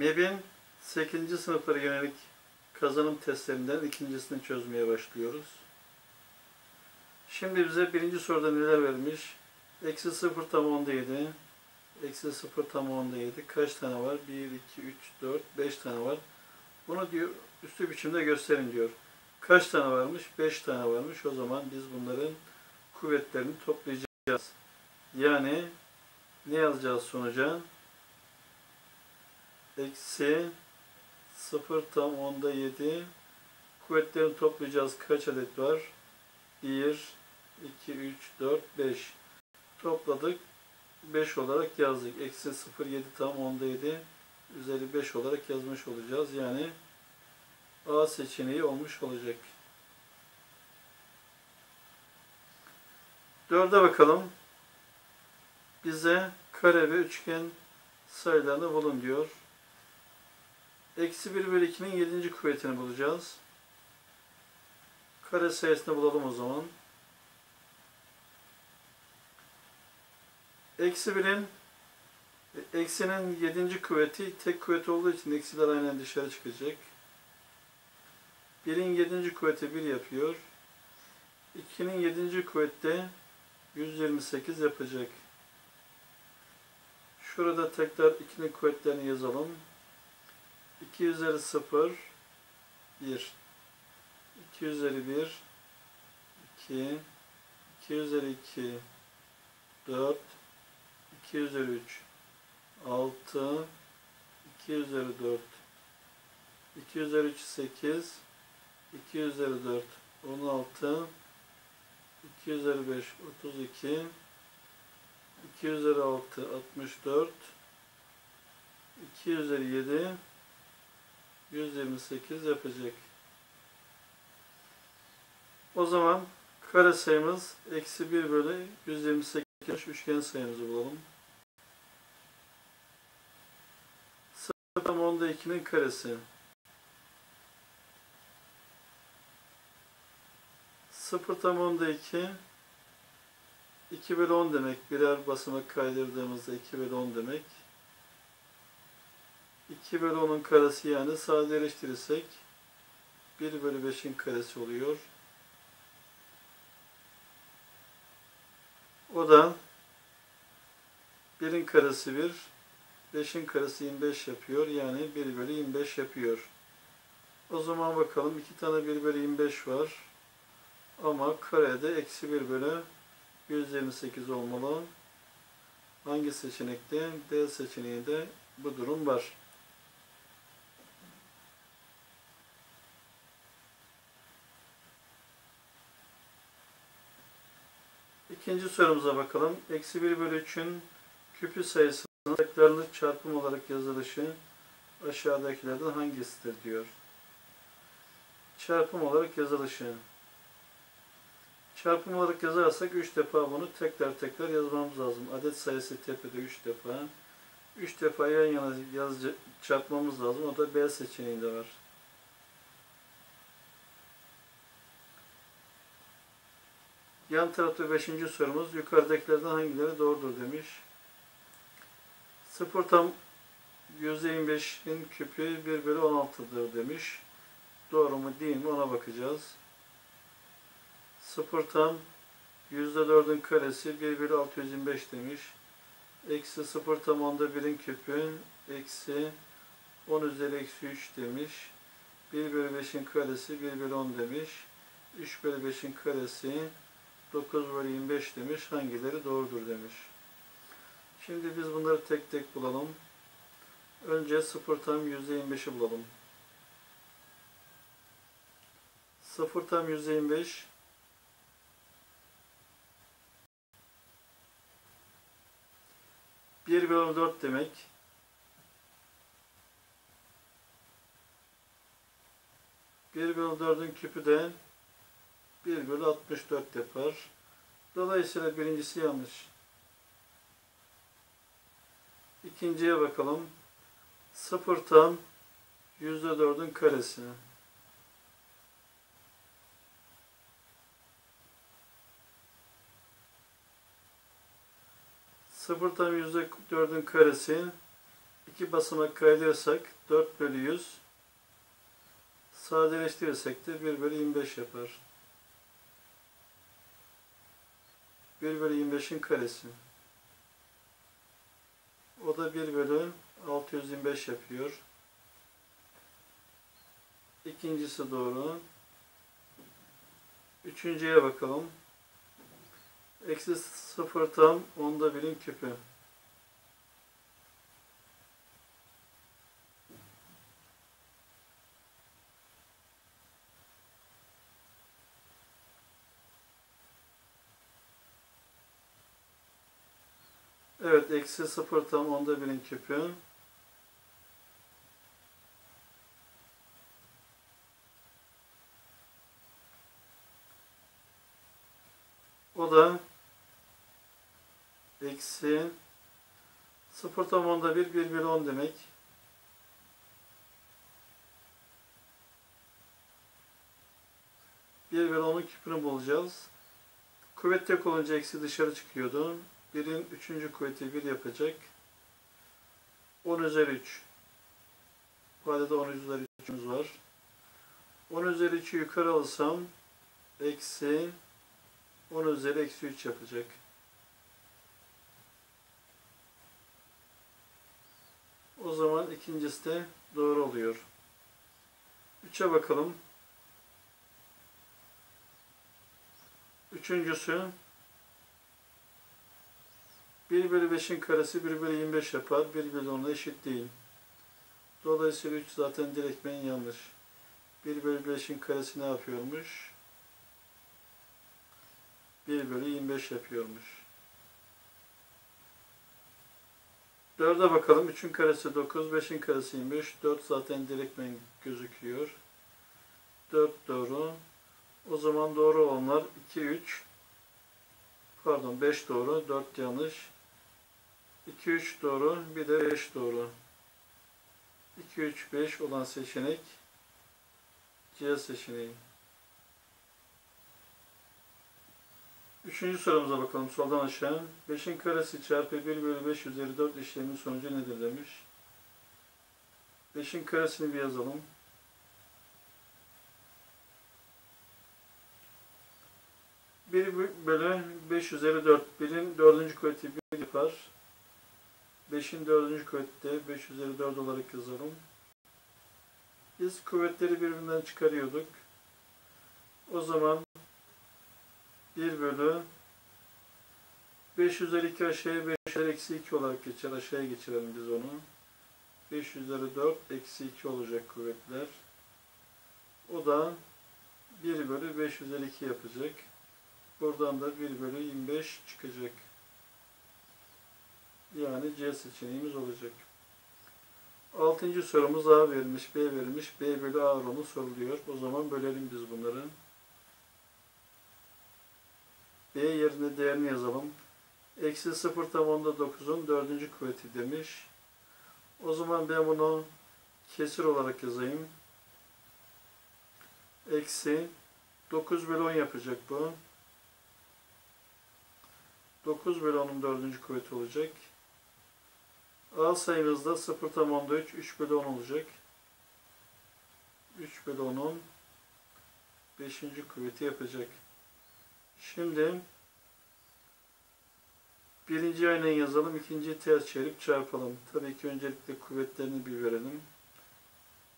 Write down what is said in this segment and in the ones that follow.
MEB'in 8. sınıflara yönelik kazanım testlerinden ikincisini çözmeye başlıyoruz. Şimdi bize birinci soruda neler vermiş? Eksi 0 tam onda 7. Eksi 0 tam onda 7. Kaç tane var? 1, 2, 3, 4, 5 tane var. Bunu diyor üstü biçimde gösterin diyor. Kaç tane varmış? 5 tane varmış. O zaman biz bunların kuvvetlerini toplayacağız. Yani ne yazacağız sonuca? Eksi 0 tam onda 7. Kuvvetlerini toplayacağız. Kaç adet var? 1, 2, 3, 4, 5. Topladık. 5 olarak yazdık. Eksi 0, 7 tam onda 7. Üzeri 5 olarak yazmış olacağız. Yani A seçeneği olmuş olacak. Dörde bakalım. Bize kare ve üçgen sayılarını bulun diyor. Eksi 1 bölü 2'nin 7. kuvvetini bulacağız. Kare sayısını bulalım o zaman. Eksi 1'in eksinin 7. kuvveti tek kuvvet olduğu için eksiler aynen dışarı çıkacak. 1'in 7. kuvveti 1 yapıyor. 2'nin 7. kuvvette 128 yapacak. Şurada tekrar 2'nin kuvvetlerini yazalım. 2 üzeri 0 1 2 üzeri 1 2 2 üzeri 2 4 2 üzeri 3 6 2 üzeri 4 2 üzeri 3 8 2 üzeri 4 16 2 üzeri 5 32 2 üzeri 6 64 2 üzeri 7 128 yapacak. O zaman kare sayımız eksi 1 bölü 128 üçgen sayımızı bulalım. 0 tam onda 2'nin karesi. 0 tam onda 2 2 bölü 10 demek. Birer basamak kaydırdığımızda 2 bölü 10 demek. 2 bölü 10'un karesi yani sadeleştirirsek 1 bölü 5'in karesi oluyor. O da 1'in karesi 1, 5'in karesi 25 yapıyor. Yani 1 bölü 25 yapıyor. O zaman bakalım 2 tane 1 bölü 25 var. Ama karede eksi 1 bölü 128 olmalı. Hangi seçenekte? D seçeneğinde bu durum var. İkinci sorumuza bakalım. Eksi 1 bölü 3'ün küpü sayısının tekrarlı çarpım olarak yazılışı aşağıdakilerden hangisidir diyor. Çarpım olarak yazılışı. Çarpım olarak yazarsak 3 defa bunu tekrar tekrar yazmamız lazım. Adet sayısı tepede 3 defa. 3 defa yan yana yaz, çarpmamız lazım. O da B seçeneğinde var. Yan tarafta 5. sorumuz yukarıdakilerden hangileri doğrudur demiş. 0 tam %25'in küpü 1 bölü 16'dır demiş. Doğru mu değil mi ona bakacağız. 0 tam %4'ün karesi 1 bölü 625 demiş. Eksi 0 tam onda 1'in küpü eksi 10 üzeri eksi 3 demiş. 1 bölü 5'in karesi 1 bölü 10 demiş. 3 bölü 5'in karesi 9 bölü 25 demiş. Hangileri doğrudur demiş. Şimdi biz bunları tek tek bulalım. Önce 0 tam %25'i bulalım. 0 tam %25 1 bölü 4 demek. Bir bölü 4'ün küpü de 1 bölü 64 yapar. Dolayısıyla birincisi yanlış. İkinciye bakalım. 0 tam %4'ün karesi. Sıfır tam yüzde dördün karesi iki basamak kaydırırsak 4 bölü 100 sadeleştirirsek de 1 bölü 25 yapar. 1 bölü 25'in karesi. O da 1 bölü 625 yapıyor. İkincisi doğru. Üçüncüye bakalım. Eksi 0 tam onda birin küpü. Evet, eksi 0 tam onda birin küpü. O da eksi 0 tam onda 1, 1 bölü 10 demek. Bir bölü 10'un küpünü bulacağız. Kuvvet tek olunca eksi dışarı çıkıyordu. 1'in 3. kuvveti 1 yapacak. 10 üzeri 3. Bu adede 10 üzeri 3'ümüz var. 10 üzeri 3'ü yukarı alsam eksi 10 üzeri eksi 3 yapacak. O zaman ikincisi de doğru oluyor. 3'e bakalım. Üçüncüsü 1 bölü 5'in karesi 1 bölü 25 yapar. 1 bölü 10'a eşit değil. Dolayısıyla 3 zaten direktmen yanlış. 1 bölü 5'in karesi ne yapıyormuş? 1 bölü 25 yapıyormuş. 4'e bakalım. 3'ün karesi 9, 5'in karesi 25. 4 zaten direktmen gözüküyor. 4 doğru. O zaman doğru olanlar 2, 3, pardon 5 doğru, 4 yanlış. 2, 3 doğru, bir de 5 doğru. 2, 3, 5 olan seçenek C seçeneği. Üçüncü sorumuza bakalım soldan aşağı. 5'in karesi çarpı 1 bölü 5 üzeri 4 işlemin sonucu nedir demiş. 5'in karesini bir yazalım. 1 bölü 5 üzeri 4. 1'in dördüncü kuvveti 1 yapar. 5'in dördüncü kuvveti de 5 üzeri 4 olarak yazalım. Biz kuvvetleri birbirinden çıkarıyorduk. O zaman 1 bölü 5 üzeri 2 aşağıya 5 üzeri eksi 2 olarak geçer. Aşağıya geçirelim biz onu. 5 üzeri 4 eksi 2 olacak kuvvetler. O da 1 bölü 5 üzeri 2 yapacak. Buradan da 1 bölü 25 çıkacak. Yani C seçeneğimiz olacak. Altıncı sorumuz A verilmiş, B verilmiş. B bölü A oranı soruluyor. O zaman bölelim biz bunları. B yerine değerini yazalım. Eksi 0 tam onda 9'un dördüncü kuvveti demiş. O zaman ben bunu kesir olarak yazayım. Eksi 9 bölü 10 yapacak bu. 9 bölü 10'un dördüncü kuvveti olacak. A sayımızda 0 tam onda 3, 3 bölü 10 olacak. 3 bölü 10'un 5. kuvveti yapacak. Şimdi birinci aynen yazalım, ikinciyi ters çevirip çarpalım. Tabii ki öncelikle kuvvetlerini bir verelim.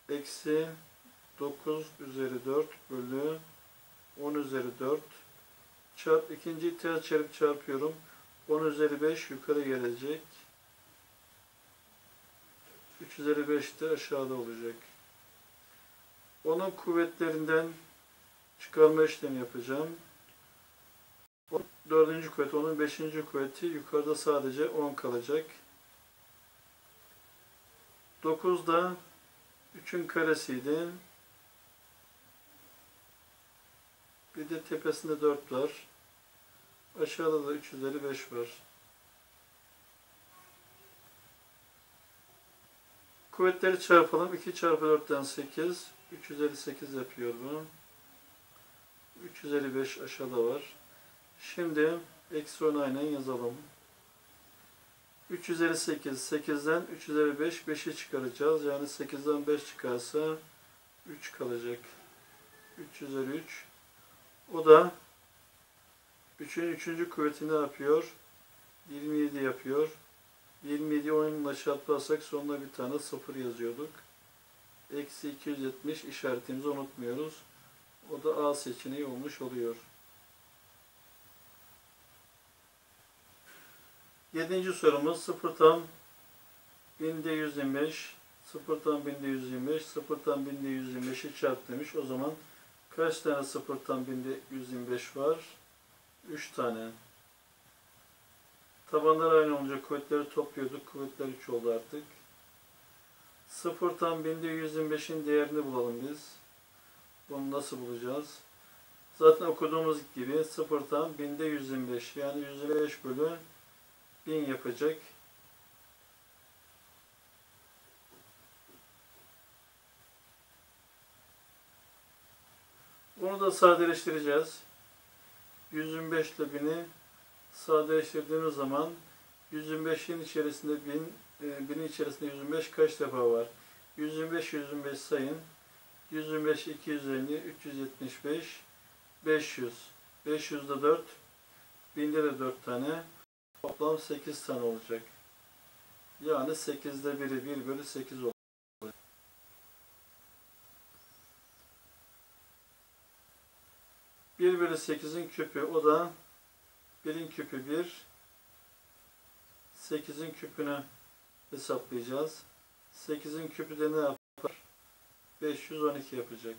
Eksi 9 üzeri 4 bölü 10 üzeri 4 çarp ikinciyi ters çevirip çarpıyorum. 10 üzeri 5 yukarı gelecek. 3 üzeri 5 de aşağıda olacak. Onun kuvvetlerinden çıkarma işlemi yapacağım. Dördüncü kuvvet, onun beşinci kuvveti yukarıda sadece 10 kalacak. 9 da 3'ün karesiydi. Bir de tepesinde 4 var. Aşağıda da 3 üzeri 5 var. Kuvvetleri çarpalım. 2 çarpı 4'ten 8. 3 üzeri 8 yapıyor bu. 3 üzeri 5 aşağıda var. Şimdi eksi 10 aynen yazalım. 3 üzeri 8. 8'den 3 üzeri 5. 5'i çıkaracağız. Yani 8'den 5 çıkarsa 3 kalacak. 3 üzeri 3. O da 3'ün 3. kuvveti ne yapıyor? 27 yapıyor. 27'yi 10 ile çarparsak sonuna bir tane 0 yazıyorduk. Eksi 270 işaretimizi unutmuyoruz. O da A seçeneği olmuş oluyor. Yedinci sorumuz 0 tam binde 125 0 tam binde 125 0 tam binde 125'i çarp demiş. O zaman kaç tane 0 tam binde 125 var? 3 tane. Tabanlar aynı olunca kuvvetleri topluyorduk. Kuvvetler 3 oldu artık. 0 tam binde 125'in değerini bulalım biz. Bunu nasıl bulacağız? Zaten okuduğumuz gibi 0 tam binde 125 yani 125 bölü 1000 yapacak. Bunu da sadeleştireceğiz. 125 ile 1000'i sadeleştirdiğimiz zaman 125'in içerisinde 1000, e, 1000'in içerisinde 125 kaç defa var? 125 125 sayın. 125 250 375 500 500'de 4 1000'de de 4 tane toplam 8 tane olacak. Yani 8'de biri 1 bölü 8 olacak. Bir bölü 8'in küpü o da 1'in küpü 1 8'in küpünü hesaplayacağız. 8'in küpü de ne yapar? 512 yapacak.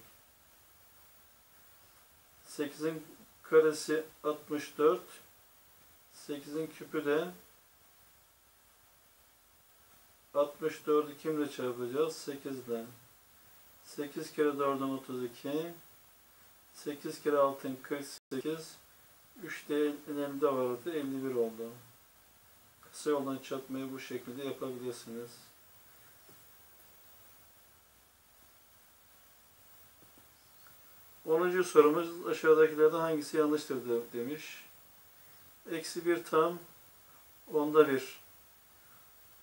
8'in karesi 64 8'in küpü de 64'ü kimle çarpacağız? 8 ile. 8 kere 4'den 32. 8 kere 6'ın 48. 3 de elimde vardı. 51 oldu. Kısa yoldan çarpmayı bu şekilde yapabilirsiniz. Onuncu sorumuz aşağıdakilerden hangisi yanlıştır de- demiş. Eksi bir tam onda bir.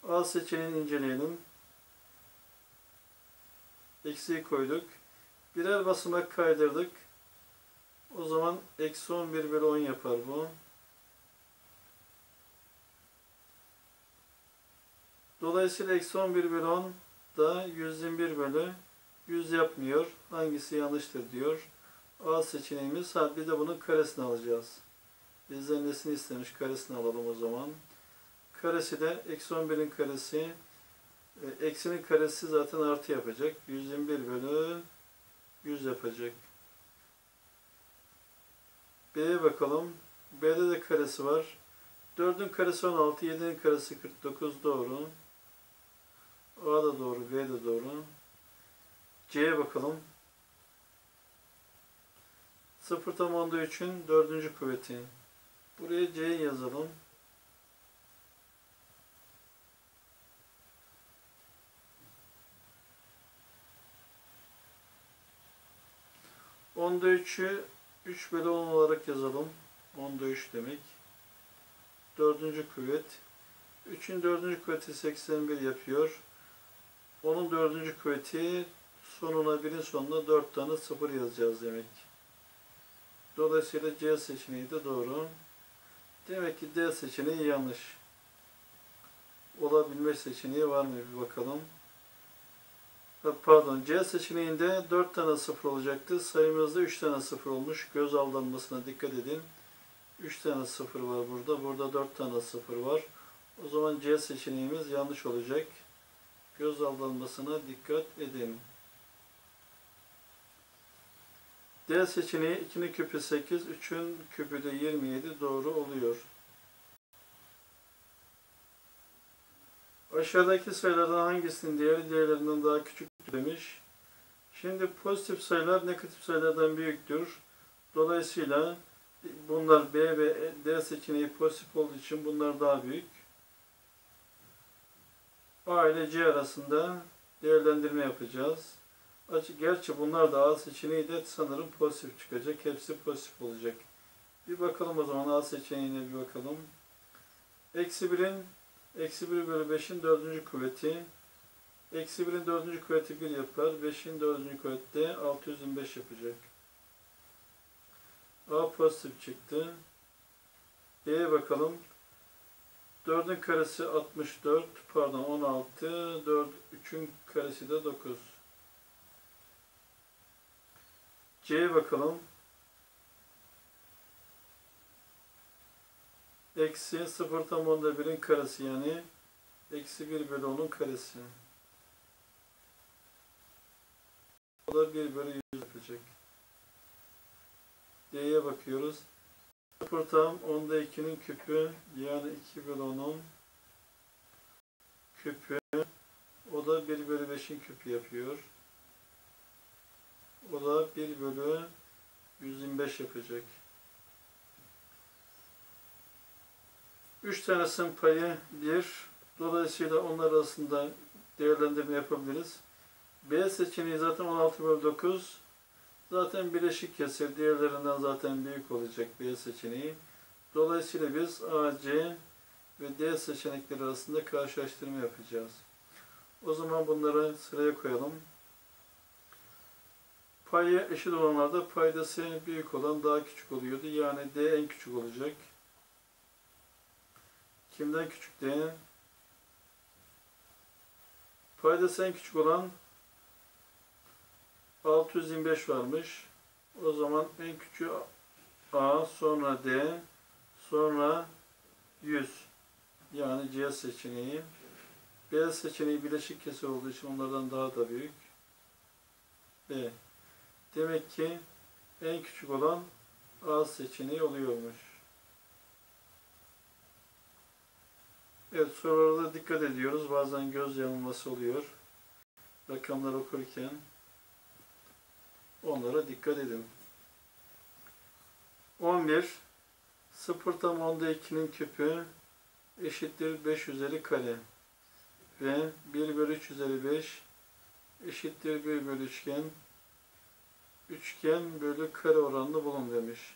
A seçeneğini inceleyelim. Eksiği koyduk. Birer basamak kaydırdık. O zaman eksi 11 bölü 10 yapar bu. Dolayısıyla eksi 11 bölü 10 da 121 bölü 100 yapmıyor. Hangisi yanlıştır diyor. A seçeneğimiz. Ha, bir de bunun karesini alacağız. Bizden nesini istemiş? Karesini alalım o zaman. Karesi de eksi 11'in karesi. E, eksinin karesi zaten artı yapacak. 121 bölü 100 yapacak. B'ye bakalım. B'de de karesi var. 4'ün karesi 16, 7'nin karesi 49 doğru. A da doğru, B de doğru. C'ye bakalım. 0 tam onda 3'ün 4. kuvveti. Buraya C'yi yazalım. Onda 3'ü 3 bölü 10 olarak yazalım. Onda 3 demek. Dördüncü kuvvet. 3'ün dördüncü kuvveti 81 yapıyor. Onun dördüncü kuvveti sonuna birin sonuna 4 tane 0 yazacağız demek. Dolayısıyla C seçeneği de doğru. Demek ki D seçeneği yanlış. Olabilme seçeneği var mı bir bakalım. Pardon C seçeneğinde 4 tane 0 olacaktı. Sayımızda 3 tane 0 olmuş. Göz aldanmasına dikkat edin. 3 tane 0 var burada. Burada 4 tane 0 var. O zaman C seçeneğimiz yanlış olacak. Göz aldanmasına dikkat edin. D seçeneği 2'nin küpü 8, 3'ün küpü de 27 doğru oluyor. Aşağıdaki sayılardan hangisinin değeri diğerlerinden daha küçüktür demiş. Şimdi pozitif sayılar negatif sayılardan büyüktür. Dolayısıyla bunlar B ve D seçeneği pozitif olduğu için bunlar daha büyük. A ile C arasında değerlendirme yapacağız. Gerçi bunlar da A seçeneği de sanırım pozitif çıkacak. Hepsi pozitif olacak. Bir bakalım o zaman A seçeneğine bir bakalım. Eksi 1'in Eksi 1 bölü 5'in dördüncü kuvveti. Eksi 1'in dördüncü kuvveti 1 yapar. 5'in dördüncü kuvveti de 625 yapacak. A pozitif çıktı. B'ye bakalım. 4'ün karesi 64, pardon 16, 4, 3'ün karesi de 9. C'ye bakalım. Eksi 0 tam onda 1'in karesi yani eksi 1 bölü 10'un karesi. Da 1 bölü 100 yapacak. D'ye bakıyoruz. 0 tam onda 2'nin küpü yani 2 bölü 10'un küpü. O da 1 bölü 5'in küpü yapıyor. O da 1 bölü 125 yapacak. 3 tanesinin payı 1. Dolayısıyla onlar arasında değerlendirme yapabiliriz. B seçeneği zaten 16 bölü 9. Zaten bileşik kesir diğerlerinden zaten büyük olacak B seçeneği. Dolayısıyla biz A, C ve D seçenekleri arasında karşılaştırma yapacağız. O zaman bunları sıraya koyalım. Payı eşit olanlarda paydası büyük olan daha küçük oluyordu. Yani D en küçük olacak. Kimden küçük D? Paydası en küçük olan 625 varmış. O zaman en küçüğü A, sonra D, sonra 100. Yani C seçeneği. B seçeneği bileşik kesir olduğu için onlardan daha da büyük. B. Demek ki en küçük olan A seçeneği oluyormuş. Evet sorularda dikkat ediyoruz. Bazen göz yanılması oluyor. Rakamlar okurken onlara dikkat edin. 11 0 tam onda 2'nin küpü eşittir 5 üzeri kare ve 1 bölü 3 üzeri 5 eşittir 1 bölü üçgen üçgen bölü kare oranını bulun demiş.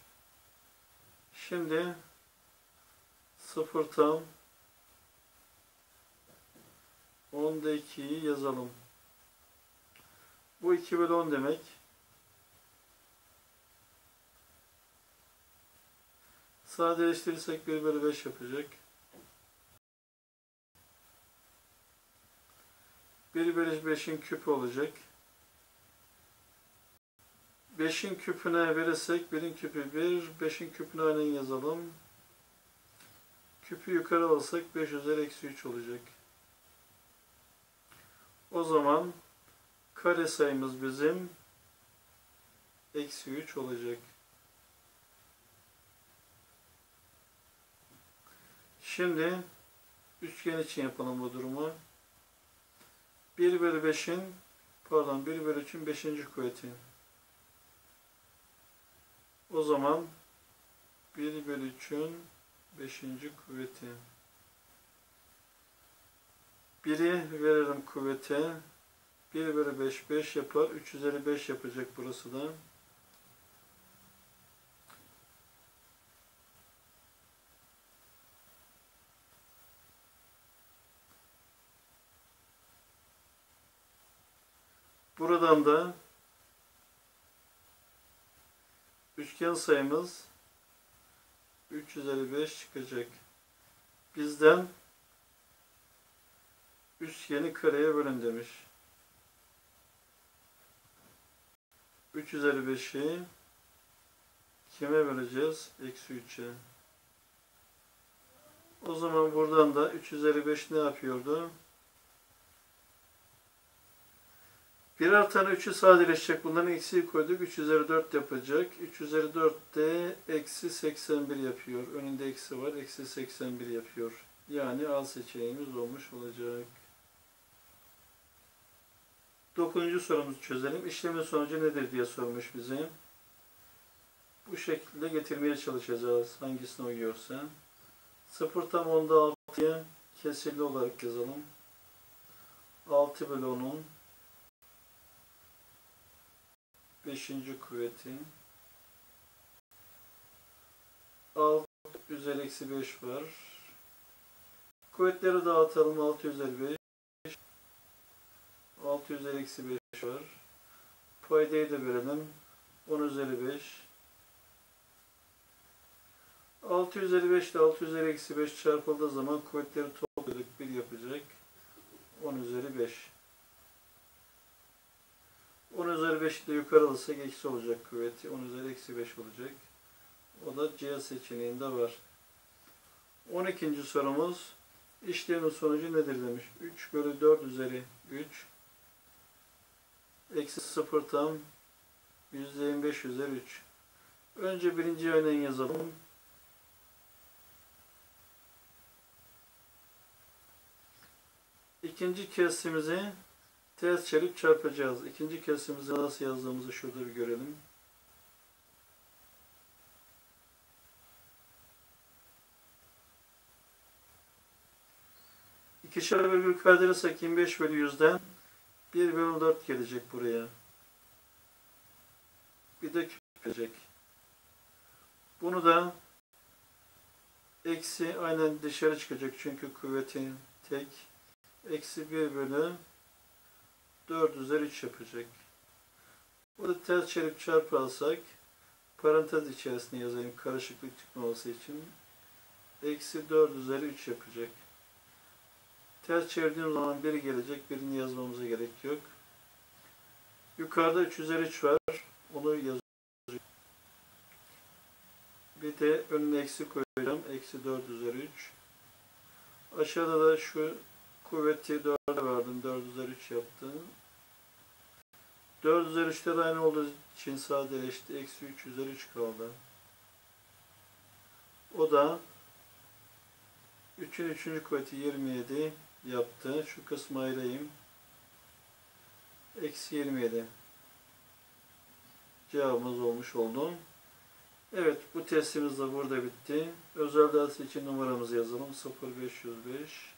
Şimdi 0 tam 10'da 2'yi yazalım. Bu 2 bölü 10 demek. Sadeleştirirsek 1 bölü 5 yapacak. 1 bölü 5'in küpü olacak. 5'in küpüne verirsek 1'in küpü 1, 5'in küpüne aynen yazalım. Küpü yukarı alırsak 5 üzeri eksi 3 olacak. O zaman kare sayımız bizim eksi 3 olacak. Şimdi üçgen için yapalım bu durumu. 1 bölü 5'in pardon 1 bölü 3'ün 5. kuvveti. O zaman 1 bölü 3'ün 5. kuvveti. 1'i verelim kuvvete. 1 bölü 5 5 yapar. 3 üzeri 5 yapacak burası da. Buradan da üçgen sayımız 3 üzeri 5 çıkacak. Bizden üçgeni kareye bölün demiş. 3 üzeri 5'i kime böleceğiz? Eksi 3'e. O zaman buradan da 3 üzeri 5 ne yapıyordu? Birer tane 3'ü sadeleşecek. Bunların eksiği koyduk. 3 üzeri 4 yapacak. 3 üzeri 4 de eksi 81 yapıyor. Önünde eksi var. Eksi 81 yapıyor. Yani A seçeneğimiz olmuş olacak. Dokuzuncu sorumuzu çözelim. İşlemin sonucu nedir diye sormuş bize. Bu şekilde getirmeye çalışacağız. Hangisine uyuyorsa. 0 tam onda 6'yı kesirli olarak yazalım. 6 bölü 10'un 5. kuvveti 6 üzeri eksi 5 var. Kuvvetleri dağıtalım 6 üzeri 5. 6 üzeri eksi 5 var. Paydayı da verelim. 10 üzeri 5. 6 üzeri 5 ile 6 üzeri eksi 5 çarpıldığı zaman kuvvetleri topladık 1 yapacak. 10 üzeri 5. 10 üzeri 5 ile yukarı alırsak eksi olacak kuvveti. 10 üzeri eksi 5 olacak. O da C seçeneğinde var. 12. sorumuz işlemin sonucu nedir demiş. 3 bölü 4 üzeri 3 eksi 0 tam %25 üzeri 3. Önce birinci örneği yazalım. İkinci kesimizi ters çevirip çarpacağız. İkinci kesimizi nasıl yazdığımızı şurada bir görelim. İkişer virgül kaydırırsak 25 bölü 100'den 1 bölü 4 gelecek buraya. Bir de küp gelecek. Bunu da eksi aynen dışarı çıkacak çünkü kuvvetin tek. Eksi 1 bölü 4 üzeri 3 yapacak. Bunu ters çevirip çarparsak parantez içerisinde yazayım karışıklık çıkmaması için. Eksi 4 üzeri 3 yapacak. Ters çevirdiğim zaman biri gelecek. Birini yazmamıza gerek yok. Yukarıda 3 üzeri 3 var. Onu yazıyorum. Bir de önüne eksi koyacağım. Eksi 4 üzeri 3. Aşağıda da şu kuvveti 4'e verdim. 4 üzeri 3 yaptı. 4 üzeri 3'te de aynı olduğu için sadeleşti. Eksi 3 üzeri 3 kaldı. O da 3'ün 3. kuvveti 27 yaptı. Şu kısmı ayırayım. Eksi 27. Cevabımız olmuş oldu. Evet bu testimiz de burada bitti. Özel ders için numaramızı yazalım. 0505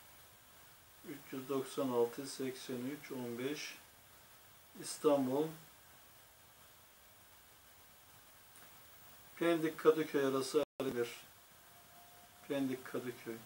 396 83 15 İstanbul. Pendik Kadıköy arası 51 Pendik Kadıköy